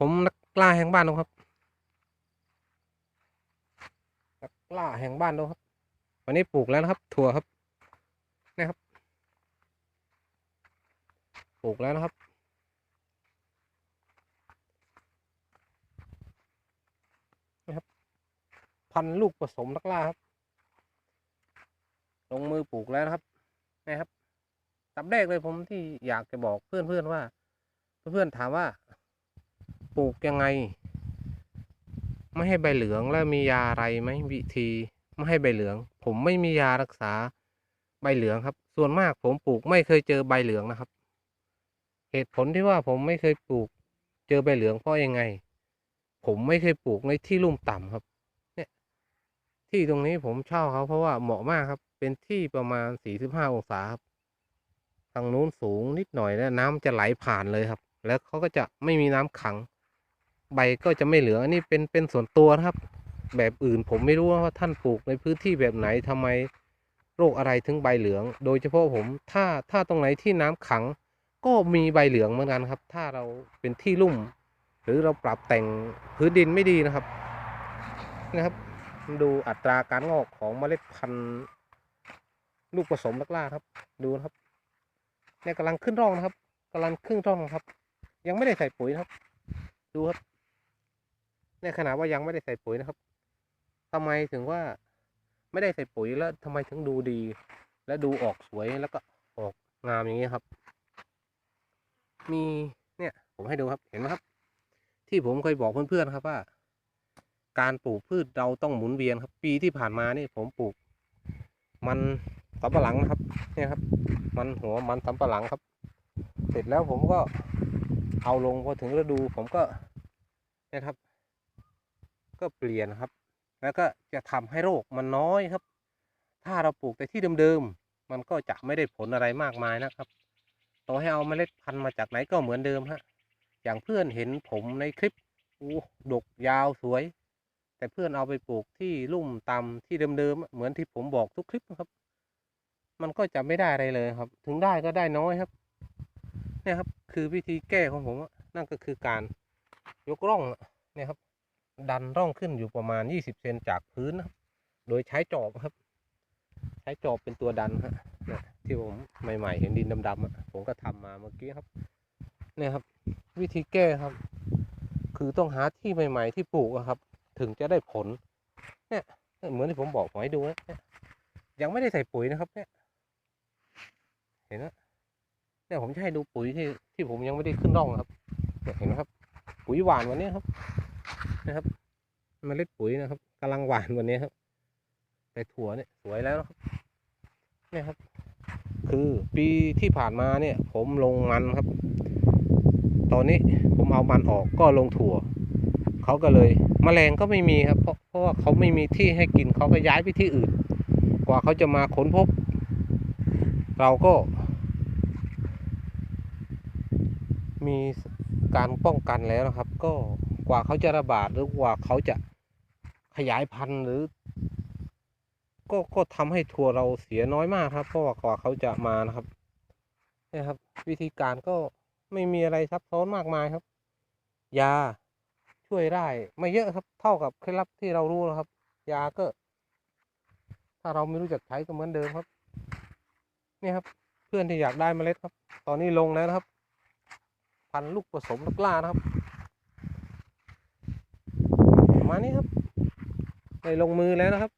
ผมนักกล้าแห่งบ้านนกครับนักกล้าแห่งบ้านนกครับ วันนี้ปลูกแล้วนะครับ ถั่วครับนะครับ ปลูกแล้วนะครับ นะครับ พันลูกผสมนักล่าครับ ลงมือปลูกแล้วนะครับนะครับตับแรกเลยผมที่อยากจะบอกเพื่อนๆว่า เพื่อนๆถามว่า ปลูกยังไง ไม่ให้ใบเหลืองแล้วมียาอะไรไหมวิธีไม่ให้ใบเหลือง ผมไม่มียารักษาใบเหลืองครับ ส่วนมากผมปลูกไม่เคยเจอใบเหลืองนะครับ เหตุผลที่ว่าผมไม่เคยปลูก เจอใบเหลืองเพราะยังไง ผมไม่เคยปลูกในที่ลุ่มต่ำครับ เนี่ย ที่ตรงนี้ผมเช่าเขาเพราะว่าเหมาะมากครับ เป็นที่ประมาณสี่สิบห้าองศาครับทางนู้นสูงนิดหน่อยแล้วน้ำจะไหลผ่านเลยครับ แล้วเขาก็จะไม่มีน้ำขัง ใบก็จะไม่เหลืองอันนี้เป็นเป็นส่วนตัวนะครับ แบบอื่นผมไม่รู้ว่าท่านปลูกในพื้นที่แบบไหนทำไมโรคอะไรถึงใบเหลือง โดยเฉพาะผมถ้าถ้าตรงไหนที่น้ำขัง ก็มีใบเหลืองเหมือนกันครับ ถ้าเราเป็นที่ลุ่ม หรือเราปรับแต่งพื้นดินไม่ดีนะครับนะครับ ดูอัตราการงอกของเมล็ดพันธุ์ลูกผสมลักล่าครับ ดูนะครับเนี่ยกำลังขึ้นร่องนะครับกำลังขึ้นร่องนะครับ ยังไม่ได้ใส่ปุ๋ยนะครับ ดูครับ เนี่ยขนาดว่ายังไม่ได้ใส่ปุ๋ยนะครับทำไมถึงว่าไม่ได้ใส่ปุ๋ยแล้วทำไมถึงดูดี และดูออกสวยแล้วก็ออกงามอย่างนี้ครับ มีเนี่ย ผมให้ดูครับเห็นไหมครับ ที่ผมเคยบอกเพื่อนๆครับว่า การปลูกพืชเราต้องหมุนเวียนครับ ปีที่ผ่านมานี่ผมปลูก มันสำปะหลังนะครับ เนี่ยครับ มันหัวมันสำปะหลังครับ เสร็จแล้วผมก็เอาลงพอถึงฤดูผมก็เนี่ยครับ ก็เปลี่ยนครับ แล้วก็จะทำให้โรคมันน้อยครับ ถ้าเราปลูกแต่ที่เดิมๆมันก็จะไม่ได้ผลอะไรมากมายนะครับต่อให้เอาเมล็ดพันธุ์มาจากไหนก็เหมือนเดิมฮะอย่างเพื่อนเห็นผมในคลิปอู้ดกยาวสวย แต่เพื่อนเอาไปปลูกที่ลุ่มต่ำที่เดิมๆเหมือนที่ผมบอกทุกคลิปครับ มันก็จะไม่ได้อะไรเลยครับ ถึงได้ก็ได้น้อยครับเนี่ยครับ คือวิธีแก้ของผมนั่นก็คือการยกร่องอะเนี่ยครับ ดันร่องขึ้นอยู่ประมาณ20เซนจากพื้นนะครับ โดยใช้จอบครับ ใช้จอบเป็นตัวดันฮะเนี่ยที่ผมใหม่ ๆ เห็นดินดำๆผมก็ทำมาเมื่อกี้ครับ เนี่ยครับ วิธีแก้ครับ คือต้องหาที่ใหม่ ๆ ที่ปลูกครับ ถึงจะได้ผล เนี่ยเหมือนที่ผมบอกผมให้ดูนะยังไม่ได้ใส่ปุ๋ยนะครับ เนี่ย เห็นไหมเนี่ยผมจะให้ดูปุ๋ยที่ที่ผมยังไม่ได้ขึ้นร่องครับ เห็นไหมครับ ปุ๋ยหวานวันนี้ครับ นะครับเมล็ดปุ๋ยนะครับกำลังหวานวันนี้ครับ แต่ถั่วเนี่ยสวยแล้วนะครับนี่ครับ คือปีที่ผ่านมาเนี่ย ผมลงมันครับ ตอนนี้ผมเอามันออกก็ลงถั่วเขาก็เลยแมลงก็ไม่มีครับ เพราะเพราะว่าเขาไม่มีที่ให้กินเขาก็ย้ายไปที่อื่น กว่าเขาจะมาค้นพบ เราก็ มีการป้องกันแล้วนะครับ ก็ กว่าเขาจะระบาดหรือกว่าเขาจะขยายพันธุ์หรือ ก็ก็ทำให้ทัวร์เราเสียน้อยมากครับ เพราะว่ากว่าเขาจะมานะครับนี่ครับ วิธีการก็ไม่มีอะไรซับซ้อนมากมายครับ ยาช่วยได้ไม่เยอะครับ เท่ากับเคล็ดลับที่เรารู้นะครับ ยาก็ ถ้าเราไม่รู้จักใช้ก็เหมือนเดิมครับ นี่ครับ เพื่อนที่อยากได้เมล็ดครับ ตอนนี้ลงแล้วนะครับ พันลูกผสมลูกล่านะครับประมาณ นี้ครับได้ลงมือแล้วนะครับ